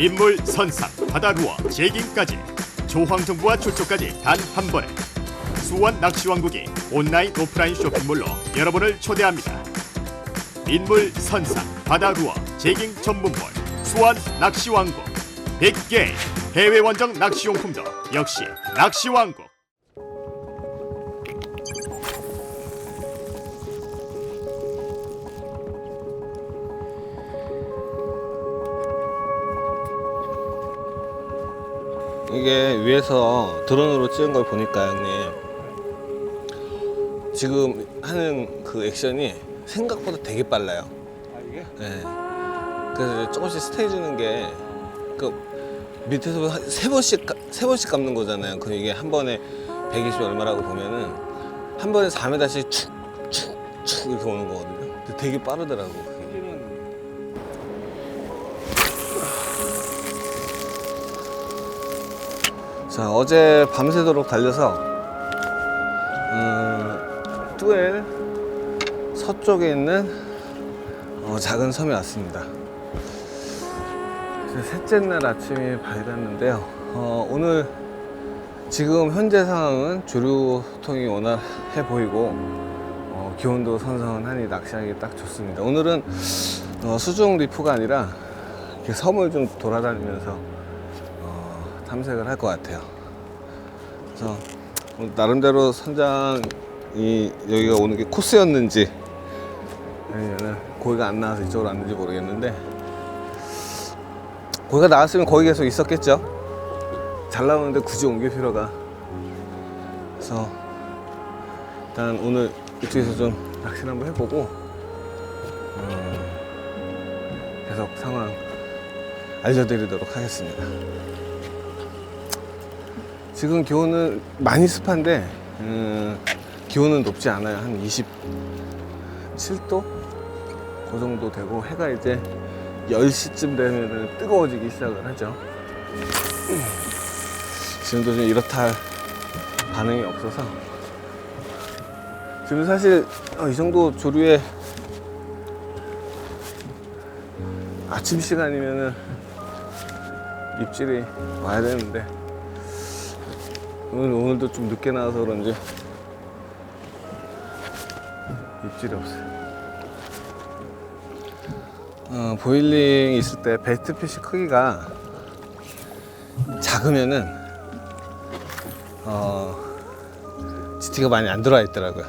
민물, 선상, 바다 루어, 제깅까지 조황정부와 초초까지 단 한 번에 수원 낚시왕국이 온라인 오프라인 쇼핑몰로 여러분을 초대합니다. 민물, 선상, 바다 루어, 제깅 전문몰 수원 낚시왕국 100개 해외 원정 낚시용품도 역시 낚시왕국 이게 위에서 드론으로 찍은 걸 보니까 형님 지금 하는 그 액션이 생각보다 되게 빨라요. 아 이게? 네. 그래서 조금씩 스테이 주는 게 그 밑에서 한세 번씩 가- 세 번씩 감는 거잖아요. 그 이게 한 번에 120 얼마라고 보면은 한 번에 4m씩 축축축 이렇게 오는 거거든요. 근데 되게 빠르더라고. 자 어제 밤새도록 달려서 음, 뚜엘 서쪽에 있는 어, 작은 섬에 왔습니다. 셋째 날 아침이 밝았는데요. 어, 오늘 지금 현재 상황은 조류통이 원활해 보이고 어, 기온도 선선하니 낚시하기 딱 좋습니다. 오늘은 어, 수중 리프가 아니라 섬을 좀 돌아다니면서 어, 탐색을 할 것 같아요. 그래서 오늘 나름대로 선장이 여기가 오는 게 코스였는지 아니면은 고기가 안 나와서 이쪽으로 왔는지 모르겠는데 고기가 나왔으면 거기 계속 있었겠죠. 잘 나오는데 굳이 옮길 필요가. 그래서 일단 오늘 이쪽에서 좀 낚시를 한번 해보고 음, 계속 상황 알려드리도록 하겠습니다. 지금 기온은 많이 습한데 음, 기온은 높지 않아요. 한 27도 그 정도 되고 해가 이제 10시쯤 되면 뜨거워지기 시작을 하죠. 지금도 좀 이렇다 할 반응이 없어서 지금 사실 어, 이 정도 조류에 아침 시간이면은 입질이 와야 되는데 오늘, 오늘도 좀 늦게 나와서 그런지 입질이 없어요. 어, 보일링 있을 때 베스트 피시 크기가 작으면은 어, GT가 많이 안 들어와 있더라고요.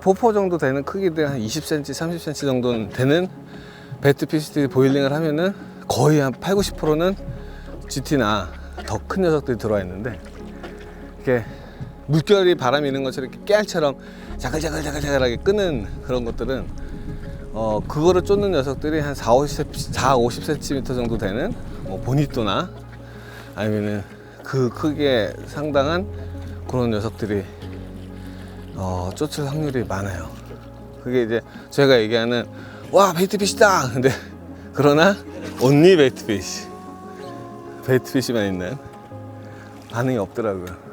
포포 정도 되는 크기들 한 20cm, 30cm 정도는 되는 베스트 피시 보일링을 하면은 거의 한 8, 90%는 GT나 더 큰 녀석들이 들어와 있는데 이렇게 물결이 바람이 있는 것처럼 이렇게 깨알처럼 자글자글자글자글하게 끄는 그런 것들은 어 그거를 쫓는 녀석들이 한 4, 50, 4, 50cm 정도 되는 뭐 보니또나 아니면은 그 크기에 상당한 그런 녀석들이 어 쫓을 확률이 많아요. 그게 이제 저희가 얘기하는 와 베이트피시다. 근데 그러나 온리 베이트피시 베이트피시만 있는 반응이 없더라고요.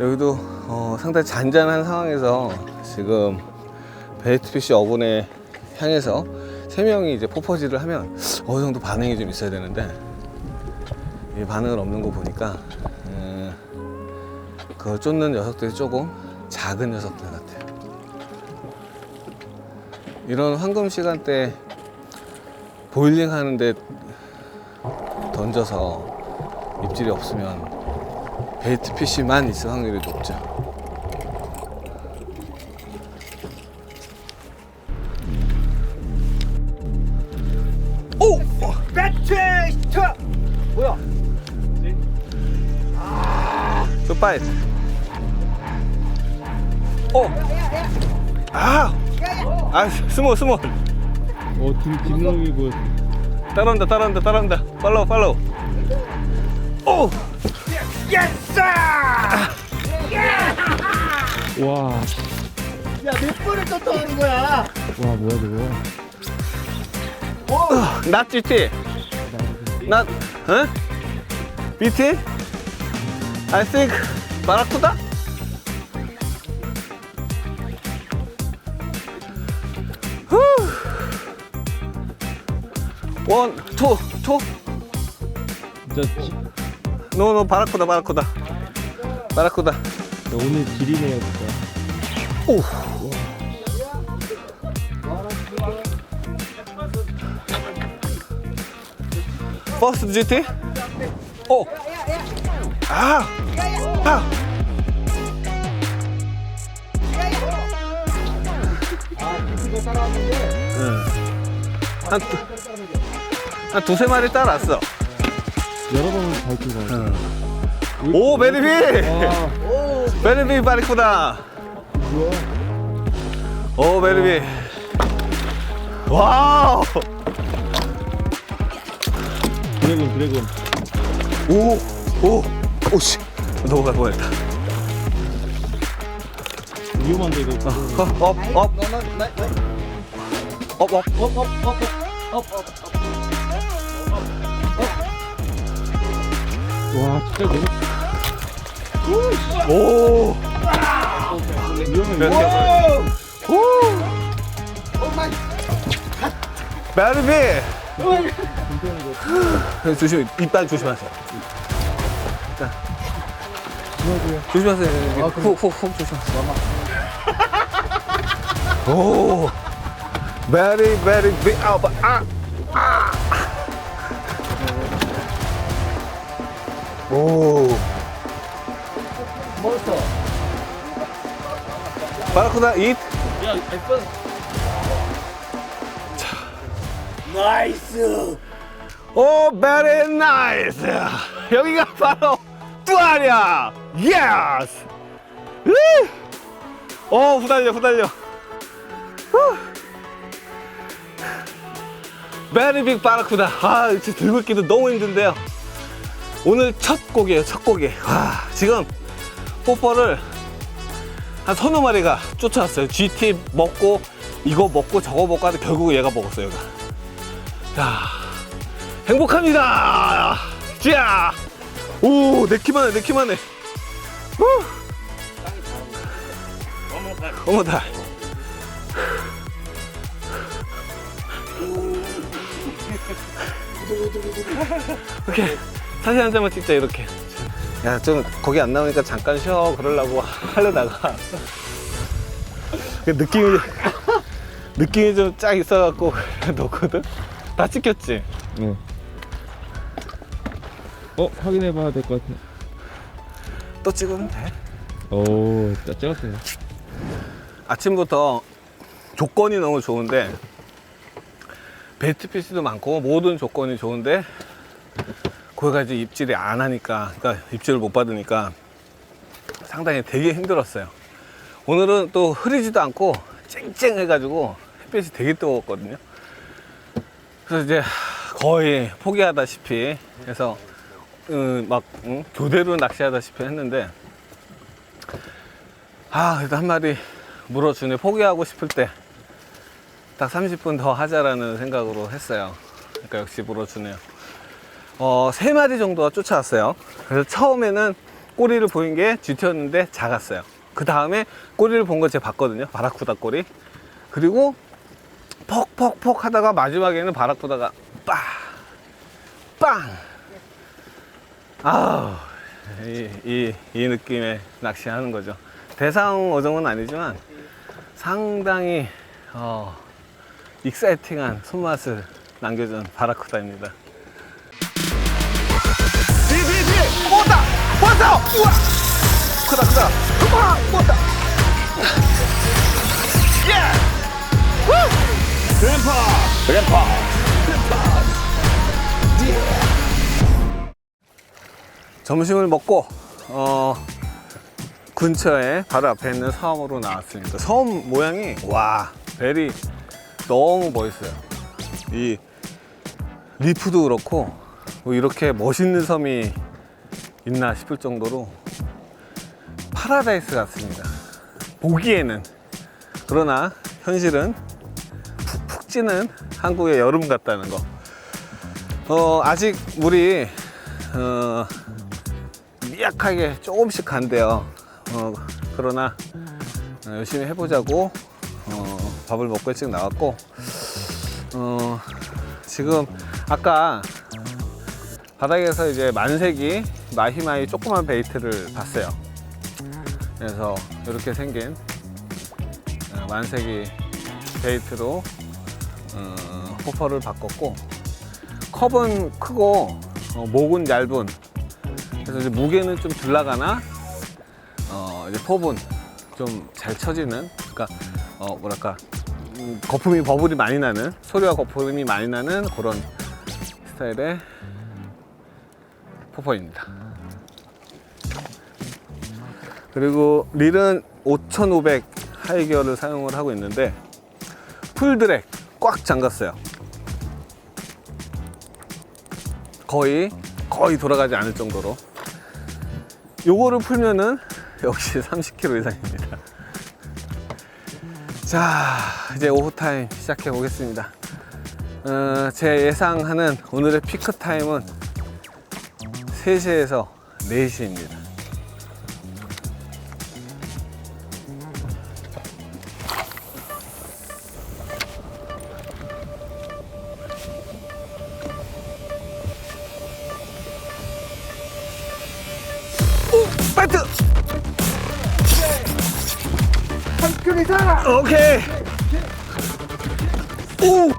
여기도 어, 상당히 잔잔한 상황에서 지금 베이트피시 어군에 향해서 세 명이 이제 포퍼질을 하면 어느 정도 반응이 좀 있어야 되는데 이 반응을 없는 거 보니까 음, 그걸 쫓는 녀석들이 조금 작은 녀석들 같아요. 이런 황금 시간대 보일링 하는데 던져서 입질이 없으면 베이트 피시만 있을 확률이 높죠. 배트스트 뭐야? 굿바이. 오. 아. 아, 스몰 스몰. 어 뒷, 뒷놈이 그 따라온다 따라온다 따라온다. 팔로우 팔로우. 오. 와. 야몇 번을 쫓아오는 거야? 와 뭐야 저거 낫 GT. 낫. 어? BT? I think 바라쿠다? 후. 원, 투, 투. 진짜 지, 노, 노, 바라쿠다, 바라쿠다. 바라쿠다. 오늘 질이네요 진짜. 오. 퍼스트 GT? 오. 아. 아. 응. 한, 두, 한 두세 마리 따라왔어. 여러 번은 잘 찍어. 오, 베리비! 아, 베리비 바리쿠다. 오, 베리비. 와우! 드래곤 드래곤. 오, 오, 오, 씨. 넘어갈 뻔했다. 위험한데 이거. 업, 업, 업. 업, 업, 업, 업, 업. 와 진짜 너무 오, 위험해. 오. 베리비. 조심, 이빨 조심하세요. 자. 조심하세요. 훅, 훅, 훅 조심하세요. 오, very big. 아, 아, 아. 오. 바라쿠다 잇. 나이스. 오, very nice. 여기가 바로 뚜아리야. 예스. 오, 후달려, 후달려. very big 바라쿠다. 아, 진짜 들고 있기도 너무 힘든데요. 오늘 첫 곡이에요, 첫 곡이. 와, 지금 뽀뽀를 한 서너 마리가 쫓아왔어요. GT 먹고, 이거 먹고, 저거 먹고 하는데 결국 얘가 먹었어요. 자, 행복합니다. 자, 오, 내 키만 해, 내 키만 해. 후. 어머 다. 오케이. 사진 한 장만 찍자, 이렇게. 야, 좀, 거기 안 나오니까 잠깐 쉬어. 그러려고 하려다가. 그 느낌이, 느낌이 좀 쫙 있어갖고 넣거든? 다 찍혔지? 네. 어 확인해봐야 될 것 같아. 또 찍으면 돼. 오, 짜 찍었어요. 아침부터 조건이 너무 좋은데 벨트 피스도 많고 모든 조건이 좋은데 거기가 이제 입질이 안 하니까 그러니까 입질을 못 받으니까 상당히 되게 힘들었어요. 오늘은 또 흐리지도 않고 쨍쨍해 가지고 햇빛이 되게 뜨거웠거든요. 그래서 이제 거의 포기하다시피 해서 음, 막 응? 교대로 낚시하다시피 했는데 아 그래도 한 마리 물어주네. 포기하고 싶을 때 딱 30분 더 하자라는 생각으로 했어요. 그러니까 역시 물어주네요 어, 세 마리 정도가 쫓아왔어요 그래서 처음에는 꼬리를 보인 게 GT였는데 작았어요 그 다음에 꼬리를 본 거 제가 봤거든요 바라쿠다 꼬리 그리고 퍽퍽퍽 하다가 마지막에는 바라쿠다가 빵! 빵! 아우 이, 이, 이 느낌의 낚시하는 거죠 대상 어종은 아니지만 상당히 어, 익사이팅한 손맛을 남겨준 바라쿠다입니다. 왔다 우와 크다 크다 우와 왔다 예 후! 그랜파 그랜파 점심을 먹고 어 근처에 바로 앞에 있는 섬으로 나왔습니다. 섬 모양이 와 벨이 너무 멋있어요. 이 리프도 그렇고 뭐 이렇게 멋있는 섬이 있나 싶을 정도로 파라다이스 같습니다. 보기에는 그러나 현실은 푹푹 찌는 한국의 여름 같다는 거. 어 아직 물이 어, 미약하게 조금씩 간대요. 어, 그러나 어, 열심히 해보자고 어, 밥을 먹고 일찍 나왔고 어, 지금 아까 바닥에서 이제 만세기 마히마히 조그만 베이트를 봤어요. 그래서 이렇게 생긴 어, 만세기 베이트로 어, 호퍼를 바꿨고 컵은 크고 어, 목은 얇은 그래서 무게는 좀 덜 나가나 어, 이제 톱은 좀 잘 쳐지는 그러니까 어, 뭐랄까 음, 거품이 버블이 많이 나는 소리와 거품이 많이 나는 그런 스타일의 포퍼입니다. 그리고 릴은 5500 하이기어를 사용을 하고 있는데 풀드랙 꽉 잠갔어요. 거의 거의 돌아가지 않을 정도로 요거를 풀면은 역시 30km 이상입니다. 자, 이제 오후 타임 시작해 보겠습니다. 어, 제 예상하는 오늘의 피크 타임은 3시에서 4시입니다. 오케이. 오.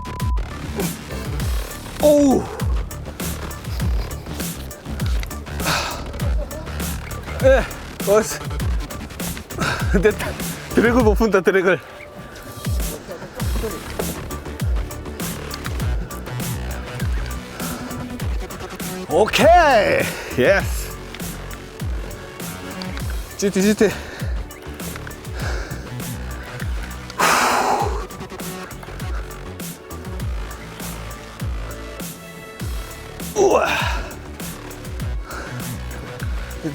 오. 예, 어스. 근데 드래글 못 푼다 드래글. 오케이. 예스. GT. 우와.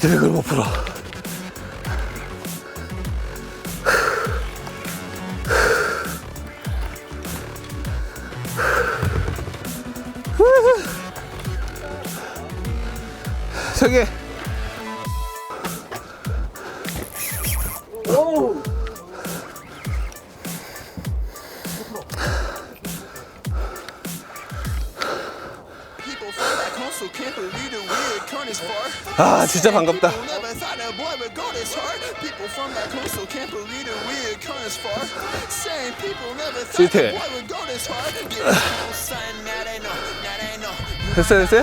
드래그를 못 풀어. 저기 People 아 진짜 반갑다. They know. 됐어요 됐어요?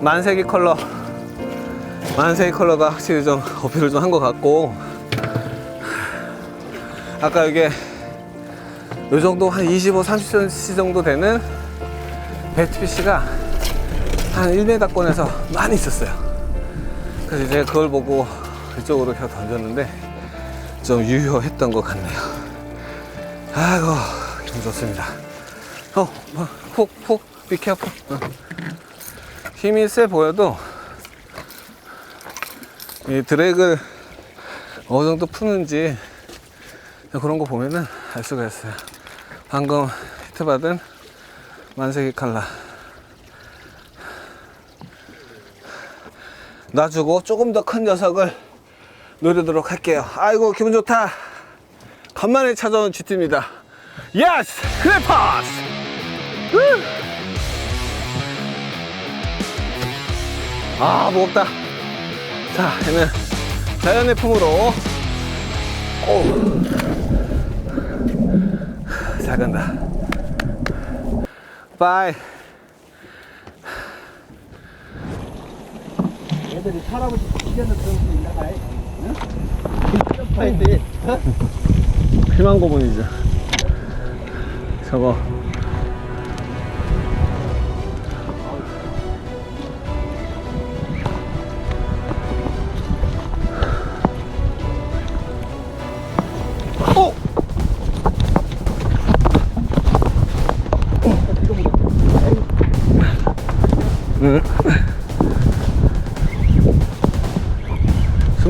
만세기 컬러. 만세기 컬러가 확실히 좀 어필을 좀 한 것 같고 아까 이게 요 정도 한 25, 30cm 정도 되는 배트피쉬가 한 1m권에서 많이 있었어요. 그래서 이제 그걸 보고 이쪽으로 켜 던졌는데 좀 유효했던 것 같네요. 아이고, 기분 좋습니다. 어, 뭐, 푹, 푹, 비켜프. 힘이 세 보여도 이 드랙을 어느 정도 푸는지 그런 거 보면은 알 수가 있어요. 방금 히트 받은 만세기 칼라. 놔주고 조금 더 큰 녀석을 노리도록 할게요. 아이고, 기분 좋다. 간만에 찾아온 GT입니다. 예스! 크레파스! 아, 무겁다. 자, 얘는 자연의 품으로. 오. 잘 간다. 바이. 애들이 할아버지 시켜서 그런 거 있나 봐요. 응? 점프해야지. 희망 고문이죠. 저거.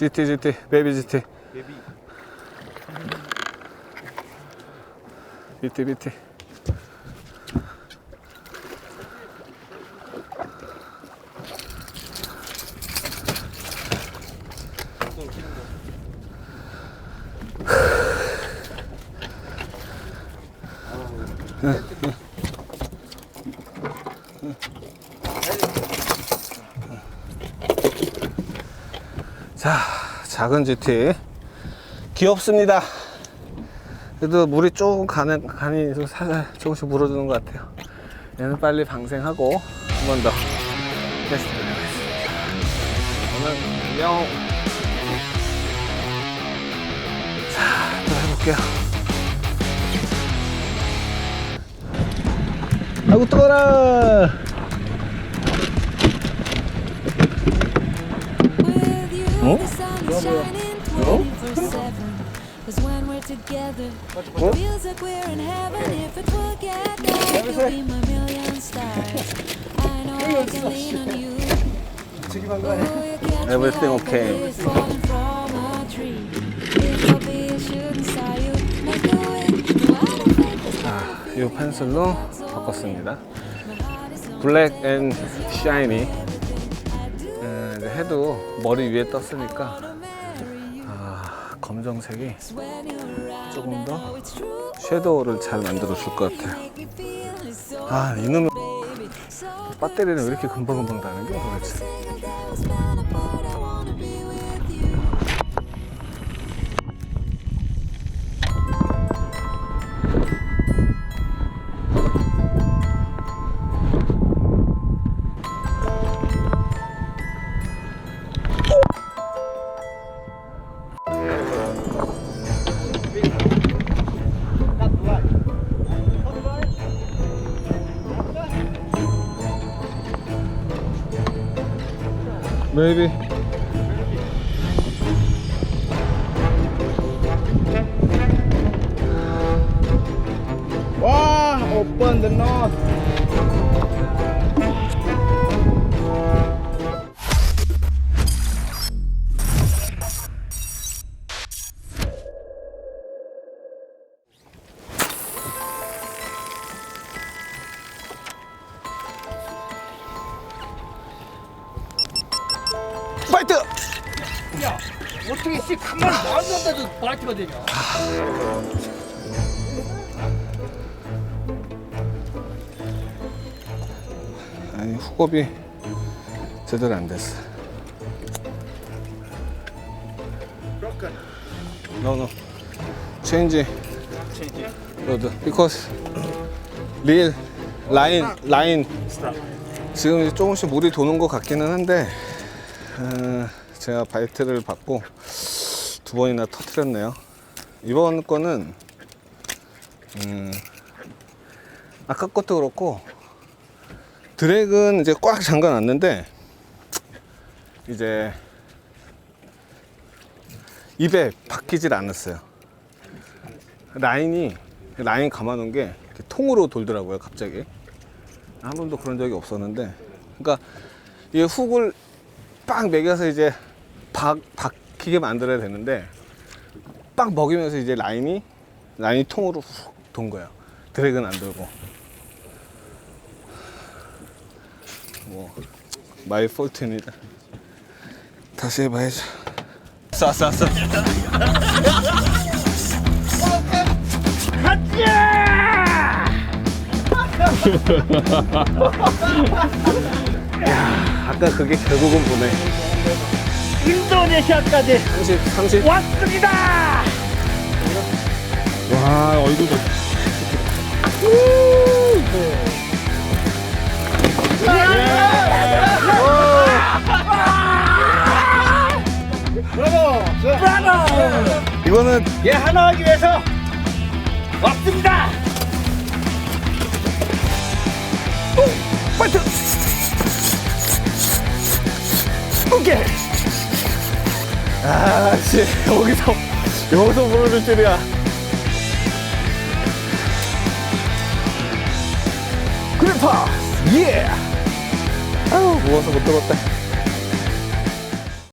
GT GT 베이비 GT BT BT 자, 작은 GT. 귀엽습니다. 그래도 물이 조금 가는, 간이 좀 살살 조금씩 물어주는 것 같아요. 얘는 빨리 방생하고 한 번 더 테스트를 해보겠습니다. 오늘 영. 자, 또 해볼게요. 아이고, 뜨거라! Everything okay. 자, 이 펜슬로 바꿨습니다. 블랙 앤 샤이니 음, 해도 머리 위에 떴으니까 아, 검정색이. 조금 더 Oh. 섀도우를 잘 만들어 줄 것 같아요. 아, 이놈의 배터리는 왜 이렇게 금방금방 다는 게 도대체? Maybe. 와, 오픈 더 훅업이 제대로 안 됐어. No no. Change. 로드. Because line line. 지금 조금씩 물이 도는 것 같기는 한데 어, 제가 바이트를 받고 두 번이나 터트렸네요. 이번 거는 음, 아까 것도 그렇고 드랙은 이제 꽉 잠가 놨는데 이제 입에 박히질 않았어요. 라인이 라인 감아놓은 게 통으로 돌더라고요, 갑자기. 한 번도 그런 적이 없었는데, 그러니까 이 훅을 빡 매겨서 이제 박 박히게 만들어야 되는데 빡 먹이면서 이제 라인이 라인이 통으로 훅 돈 거예요. 드랙은 안 돌고. 뭐 마이 폴트입니다. 다시 해봐야죠. 쏴. 야, 아까 그게 결국은 보네. 인도네시아까지 30, 30. 왔습니다. 와 얼굴 봐. 이거는 얘 하나 하기 위해서 왔습니다. 파이트! 오케이! 아, 씨, 여기서, 여기서 부러질 줄이야. 그래파! 예! 아유, 무거워서 못 들었다.